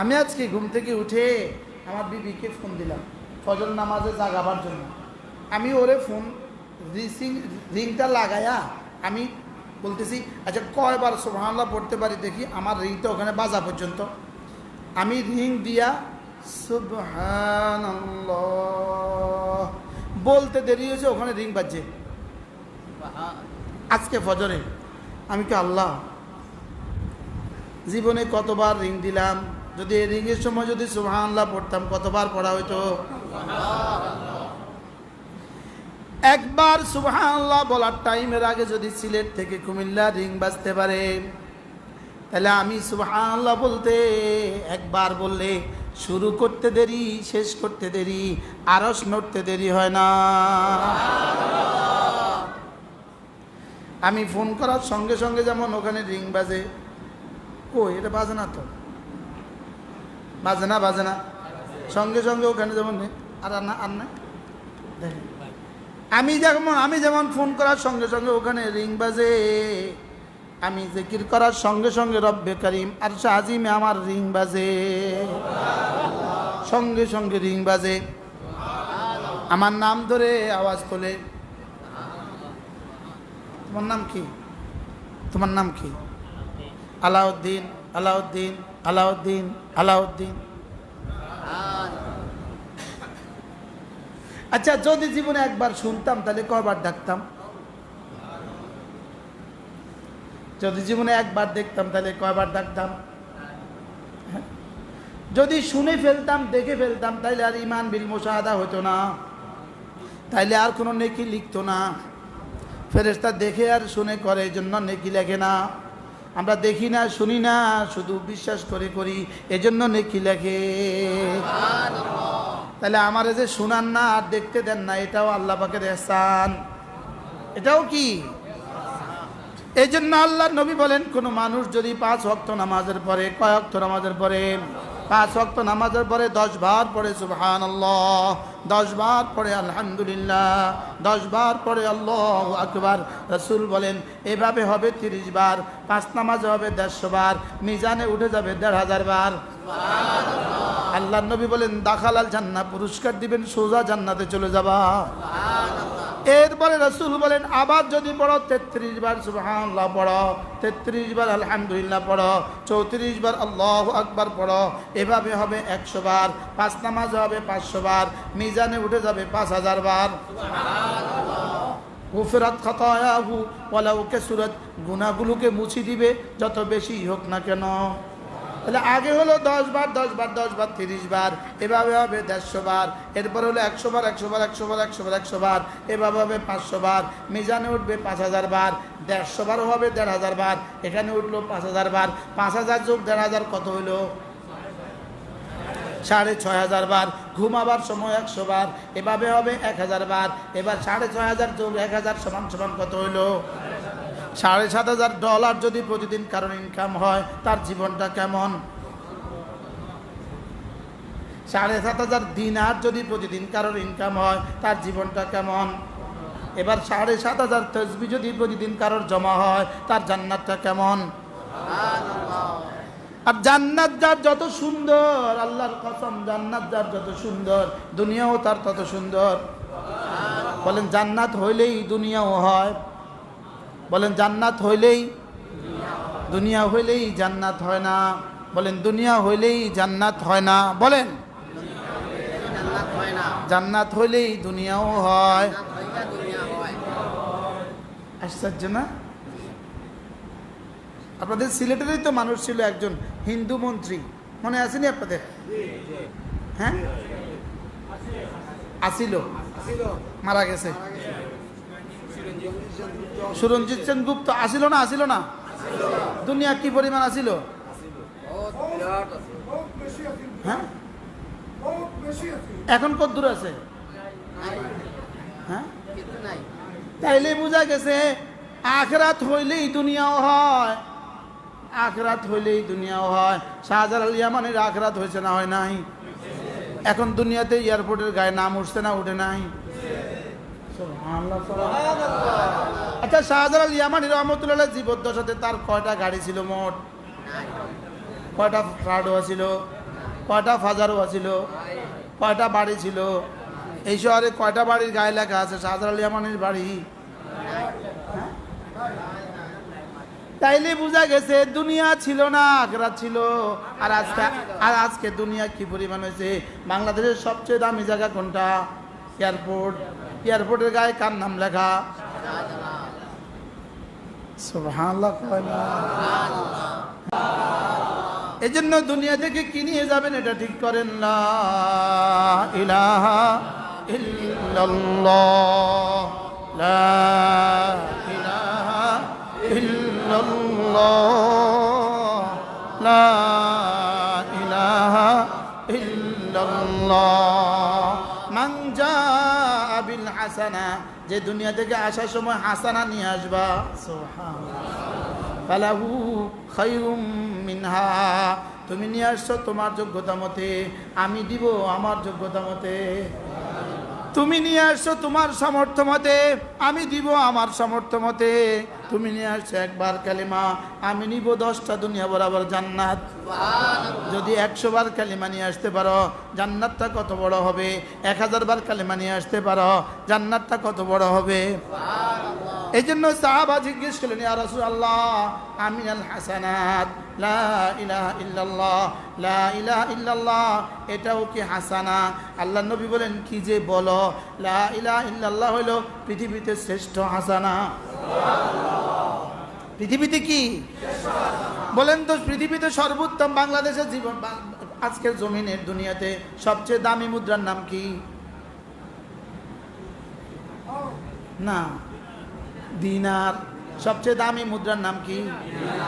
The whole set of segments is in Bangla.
আমি আজকে ঘুম থেকে উঠে আমার বিবিকে ফোন দিলাম ফজর নামাজে জাগাবার জন্য। আমি ওরে ফোন রিসিং রিংটা লাগায়া আমি বলতেছি আচ্ছা কয়বার সোহানলা পড়তে পারি দেখি আমার রিংটা ওখানে বাজা পর্যন্ত। আমি রিং দিয়া বলতে দেরি হয়েছে ওখানে রিং বাজছে। আজকে ফজরে আমি কি আল্লাহ? জীবনে কতবার রিং দিলাম যদি রিংয়ের সময় যদি সুবহানাল্লাহ পড়তাম, কতবার পড়া হইতো? একবার সুবহানাল্লাহ বলার টাইমের আগে যদি সিলেট থেকে কুমিল্লা রিং বাজতে পারে, তাহলে আমি সুবহানাল্লাহ বলতে একবার বললে শুরু করতে দেরি, শেষ করতে দেরি, আরস নড়তে দেরি হয় না। আমি ফোন করার সঙ্গে সঙ্গে যেমন ওখানে রিং বাজে, কই এটা বাজে না তো? বাজে না বাজে না। সঙ্গে সঙ্গে ওখানে যেমন নেই। আর না আর না? আমি যেমন আমি যেমন ফোন করার সঙ্গে সঙ্গে ওখানে রিং বাজে। আমি জিকির করার সঙ্গে সঙ্গে রব্বে করিম আর আজিমে আমার রিং বাজে। সঙ্গে সঙ্গে রিং বাজে। আমার নাম ধরে আওয়াজ তোলে। তোমার নাম কি? তোমার নাম কি? আলাউদ্দিন আলাউদ্দিন। আলাউদ্দিন আলাউদ্দিন। আচ্ছা যদি জীবনে একবার শুনতাম, তাহলে কবার ডাকতাম? যদি জীবনে একবার দেখতাম, তাহলে কয়বার ডাকতাম? হ্যাঁ? যদি শুনে ফেলতাম, দেখে ফেলতাম তাইলে আর ইমান বিল মোশাহাদা হতো না। তাইলে আর কোনো নেকি লিখতো না। ফেরেস্তা দেখে আর শুনে করে, এই জন্য নেকি লেখে না। আমরা দেখি না, শুনি না, শুধু বিশ্বাস করে করি, এজন্য নেকি লেখে। তাহলে আমার যে শুনান না আর দেখতে দেন না, এটাও আল্লাহ পাকের এহসান। এটাও কি? এই জন্য আল্লাহ নবী বলেন, কোন মানুষ যদি পাঁচ ওয়াক্ত নামাজের পরে, কয় ওয়াক্ত নামাজের পরে? পাঁচ ওয়াক্ত নামাজের পরে দশ বার পরে সুবহান আল্লাহ দশ বার পরে আলহামদুলিল্লাহ, দশ বার পরে আল্লাহ আকবার। রসুল বলেন, এভাবে হবে তিরিশ বার, পাঁচ নামাজ হবে দেড়শো বার, মিজানে উঠে যাবে দেড় হাজার বার। আল্লাহ নবী বলেন, দাখালাল জান্না পুরস্কার দিবেন, সোজা জান্নাতে চলে যাবা। এরপরে রসুল বলেন, আবার যদি পড়ো, তেত্রিশ বার সুবহানাল্লাহ পড়ো, তেত্রিশ বার আলহামদুলিল্লাহ পড়ো, চৌত্রিশ বার আল্লাহ আকবার পড়ো, এভাবে হবে একশো বার, পাঁচ নামাজ হবে পাঁচশো বার, মিজানে উঠে যাবে পাঁচ হাজার বার। গুফেরাত খতায়াহু ওয়ালাউকে সুরত গুনাহগুলোকে মুছি দিবে, যত বেশি হোক না কেন। তাহলে আগে হলো দশ বার দশ বার দশ বার, তিরিশ বার, এভাবে হবে দেড়শো বার, এরপর হলো একশো বার একশো বার একশো বার একশো বার একশো বার, এভাবে হবে পাঁচশো বার, মিজানে উঠবে পাঁচ হাজার বার, দেড়শো বারও হবে দেড় হাজার বার, এখানে উঠল পাঁচ হাজার বার, পাঁচ হাজার যোগ দেড় হাজার কত হইল? সাড়ে ছয় হাজার বার, ঘুমাবার সময় একশো বার, এভাবে হবে এক হাজার বার, এবার সাড়ে ছয় হাজার যোগ এক হাজার সমান সমান কত হইল? সাড়ে সাত হাজার ডলার যদি প্রতিদিন কারণ ইনকাম হয়, তার জীবনটা কেমন? সাড়ে সাত হাজার দিনার যদি প্রতিদিন কারোর ইনকাম হয়, তার জীবনটা কেমন? এবার সাড়ে সাত হাজার তসবি যদি প্রতিদিন কারোর জমা হয়, তার জান্নাতটা কেমন? আর জান্নাত যার যত সুন্দর, আল্লাহর কসম, জান্নাত যার যত সুন্দর, দুনিয়াও তার তত সুন্দর। বলেন, জান্নাত হইলেই দুনিয়াও হয়। বলেন, জান্নাত হইলেই দুনিয়া হইলেই জান্নাত হয় না। বলেন, দুনিয়া হইলেই জান্নাত হয় না। বলেন, জান্নাত হইলেই দুনিয়াও দুনিয়া হয়। আশ্চর্য না? আপনাদের সিলেটেরই তো মানুষ ছিল একজন হিন্দু মন্ত্রী। মনে আসেনি আপনাদের? হ্যাঁ? আসিল। মারা গেছে। সুরঞ্জিত সেন গুপ্ত আসিল না আসিল না? দুনিয়া কি পরিমাণ আসিল? হ্যাঁ? এখন কত দূর আছে? হ্যাঁ? তাইলে বোঝা গেছে, আখরাত হইলেই দুনিয়াও হয়। আখরাত হইলেই দুনিয়াও হয়। শাহজালাল ইয়ামানের আখরাত হয়েছে না হয় নাই? এখন দুনিয়াতে এয়ারপোর্টের গায়ে নাম উঠছে না, উঠে নাই। আচ্ছা শাহজালাল ইয়ামানি রহমতুল্লাহ জীবদ্দশাতে তার কয়টা গাড়ি ছিল মোট? কয়টা প্রাডো ছিল কয়টা ফাজারও ছিল কয়টা বাড়ি ছিল? এই শহরে কয়টা বাড়ির গায়ে লেখা আছে? শাহজার আলী আমানের বাড়ি? তাইলে বোঝা গেছে, দুনিয়া ছিল না, আখরাত ছিল। আর আজকে আর আজকে দুনিয়া কি পরিমাণ হয়েছে? বাংলাদেশের সবচেয়ে দামি জায়গা কোনটা? এয়ারপোর্ট। এয়ারপোর্টের গায়ে কার নাম লেখা? এই জন্য দুনিয়া থেকে কি নিয়ে যাবেন এটা ঠিক করেন না। ইলাহা ইলাহা হাসানা যে দুনিয়া থেকে আসার সময় হাসানা নিয়ে আসবা। পালাহু ফালাহু খায়রুম মিনহা তুমি নিয়ে আসছো তোমার যোগ্যতা মতে আমি দিব আমার যোগ্যতা মতে। তুমি নিয়ে আসো তোমার সামর্থ্য মতে, আমি দিব আমার সামর্থ্য মতে। তুমি নিয়ে আসছো একবার কালিমা, আমি নিব দশটা দুনিয়া বরাবর জান্নাত। যদি একশো বার কালিমা নিয়ে আসতে পারো, জান্নাতটা কত বড় হবে? এক হাজার বার কালিমা নিয়ে আসতে পারো, জান্নাতটা কত বড় হবে? এই জন্য সাহাবা জিজ্ঞেস করলেন ইয়া রাসূলুল্লাহ আমিন আল হাসানাত লা ইলাহা ইল্লাল্লাহ লা ইলাহা ইল্লাল্লাহ এটাও কি হাসানা? আল্লাহ নবী বলেন কি যে বলো লা ইলাহা ইল্লাল্লাহ হলো পৃথিবীতে শ্রেষ্ঠ হাসানা। পৃথিবীতে কি? বলেন তো পৃথিবীতে সর্বোত্তম বাংলাদেশের জীবন আজকের জমিনের দুনিয়াতে সবচেয়ে দামি মুদ্রার নাম কি? না। দিনার। সবচেয়ে দামি মুদ্রার নাম কি?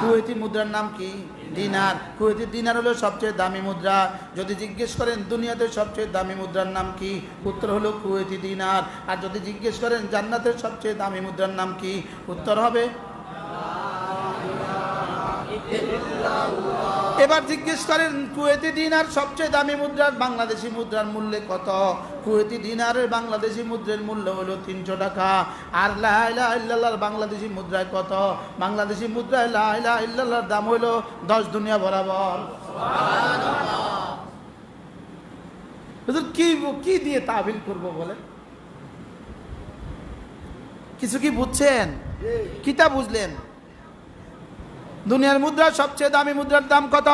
কুয়েতি মুদ্রার নাম কি? দিনার। কুয়েতি দিনার হলো সবচেয়ে দামি মুদ্রা। যদি জিজ্ঞেস করেন দুনিয়াতে সবচেয়ে দামি মুদ্রার নাম কি, উত্তর হলো কুয়েতি দিনার। আর যদি জিজ্ঞেস করেন জান্নাতের সবচেয়ে দামি মুদ্রার নাম কি, উত্তর হবে এবার জিজ্ঞেস করেন কুয়েতি দিনার সবচেয়ে দামি মুদ্রার বাংলাদেশি মুদ্রার মূল্যে কত? কুয়েতি দিনারের বাংলাদেশি মুদ্রার মূল্য হলো তিনশো টাকা। আর লাইলা বাংলাদেশি মুদ্রায় কত? বাংলাদেশি মুদ্রায় লাইলা ইল্লাল্লাহর দাম হলো দশ দুনিয়া বরাবর। কি কি দিয়ে তাবিল করব বলে কিছু কি বুঝছেন? কিতা বুঝলেন? দুনিয়ার মুদ্রার সবচেয়ে দামি মুদ্রার দাম কত?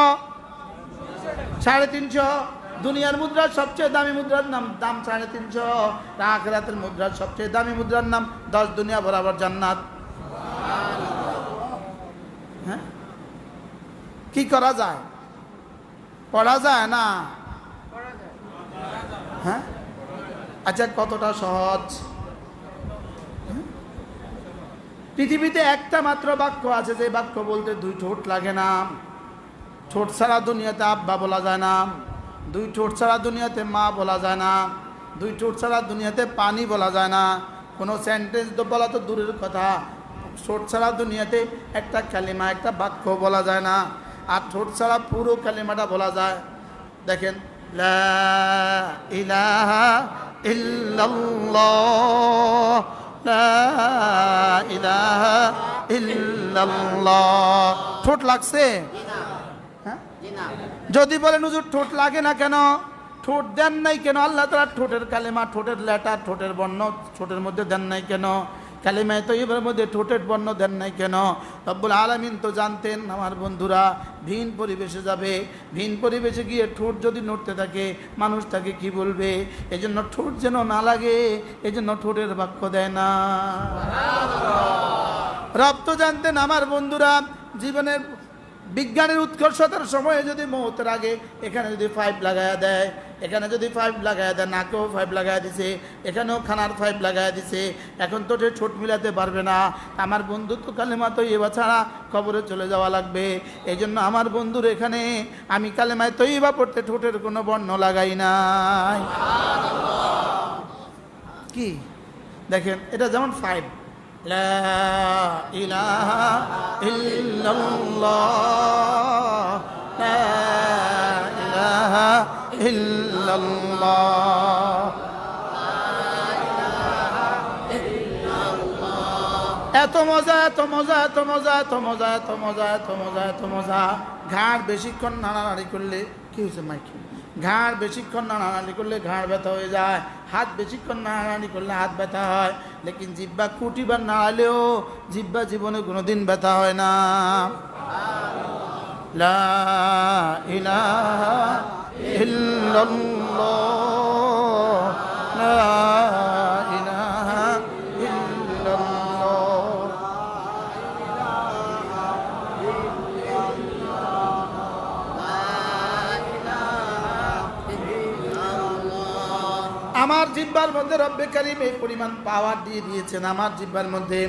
সাড়ে তিনশো। দুনিয়ার মুদ্রার সবচেয়ে দামি মুদ্রার নাম দাম সাড়ে তিনশো। আখরাতের মুদ্রার সবচেয়ে দামি মুদ্রার নাম দশ দুনিয়া বরাবর জান্নাত। হ্যাঁ? কি করা যায়? পড়া যায় না? হ্যাঁ? আচ্ছা কতটা সহজ? পৃথিবীতে একটা মাত্র বাক্য আছে, যে বাক্য বলতে দুই ঠোঁট লাগে না। ঠোঁট ছাড়া দুনিয়াতে আব্বা বলা যায় না। দুই ঠোঁট ছাড়া দুনিয়াতে মা বলা যায় না, দুই ঠোঁট ছাড়া দুনিয়াতে পানি বলা যায় না। কোনো সেন্টেন্স তো বলা তো দূরের কথা। ঠোঁট ছাড়া দুনিয়াতে একটা কালিমা, একটা বাক্য বলা যায় না। আর ঠোঁট ছাড়া পুরো কালিমাটা বলা যায়। দেখেন ঠোঁট লাগছে? হ্যাঁ? যদি বলেন হুজুর ঠোঁট লাগে না কেন? ঠোঁট দেন নাই কেন? আল্লাহ তারা ঠোঁটের কালেমা ঠোঁটের লেটার ঠোঁটের বর্ণ ঠোঁটের মধ্যে দেন নাই কেন? কালিমায় তো এবার মধ্যে ঠোঁটের বর্ণ দেন নাই কেন? রব্বুল আলমিন তো জানতেন আমার বন্ধুরা ভিন পরিবেশে যাবে ভিন পরিবেশে গিয়ে ঠোঁট যদি নড়তে থাকে মানুষ তাকে কি বলবে? এজন্য ঠোঁট যেন না লাগে এজন্য ঠোঁটের বাক্য দেয় না। রব তো জানতেন আমার বন্ধুরা জীবনের বিজ্ঞানের উৎকর্ষতার সময়ে যদি মৌতের আগে এখানে যদি পাইপ লাগায়া দেয়, এখানে যদি পাইপ লাগায়া দেয়, নাকেও পাইপ লাগায়া দিছে, এখানেও খানার পাইপ লাগায়া দিছে, এখন তো ছোট মিলাতে পারবে না, আমার বন্ধু তো কালেমা তো এবার ছাড়া খবরে চলে যাওয়া লাগবে। এই জন্য আমার বন্ধুর এখানে আমি কালেমায় তৈবা পড়তে ঠোঁটের কোনো বর্ণ লাগাই নাই। কি? দেখেন, এটা যেমন ফাইভ লা ইলাহা ইল্লাল্লাহ। এত মজা এত মজা এত মজা এত মজা এত মজা এত মজা এত মজা। ঘাড় বেশিক্ষণ নাড়ানাড়ি করলে কি হয়েছে, মাইকে? ঘাড় বেশিক্ষণ নাড়ানাড়ি করলে ঘাড় ব্যথা হয়ে যায়। হাত বেশিক্ষণ নাড়ানাড়ি করলে হাত ব্যথা হয়। লেকিন জিব্বা কুটিবার নাড়ালেও জিব্বা জীবনে কোনোদিন ব্যথা হয় না। লা ইলাহা ইল্লাল্লাহ। লা ইলাহা ইল্লাল্লাহ। আমার জিব্বার মধ্যে রব্বে কারিম এই পরিমাণ পাওয়ার দিয়ে দিয়েছেন, আমার জিব্বার মধ্যে।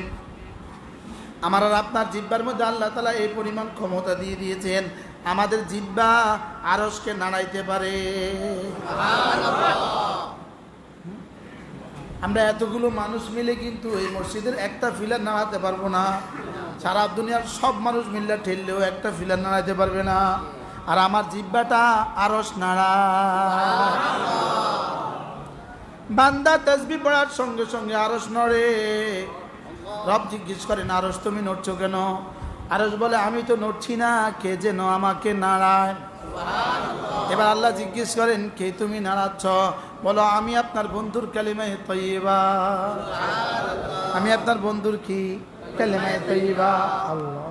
আমার আর আপনার জিব্বার মধ্যে আল্লাহ তালা এই পরিমাণ ক্ষমতা দিয়ে দিয়েছেন। আমাদের জিব্বা আরসকে নাড়াইতে পারে। আমরা এতগুলো মানুষ মিলে কিন্তু এই মসজিদের একটা ফিলার নাড়াতে পারব না। সারা দুনিয়ার সব মানুষ মিললে ঠেললেও একটা ফিলার নাড়াইতে পারবে না। আর আমার জিব্বাটা আরস নাড়া। বান্দা তসবি পড়ার সঙ্গে সঙ্গে আরস নড়ে। রব জিজ্ঞেস করেন আরস তুমি নড়ছো কেন? আরস বলে আমি তো নড়ছি না কে যেন আমাকে নাড়ায়? এবার আল্লাহ জিজ্ঞেস করেন কে তুমি নাড়াচ্ছ? বলো আমি আপনার বন্ধুর কালিমায় তৈবা আমি আপনার বন্ধুর কি কালিমায় তৈবা আল্লাহ।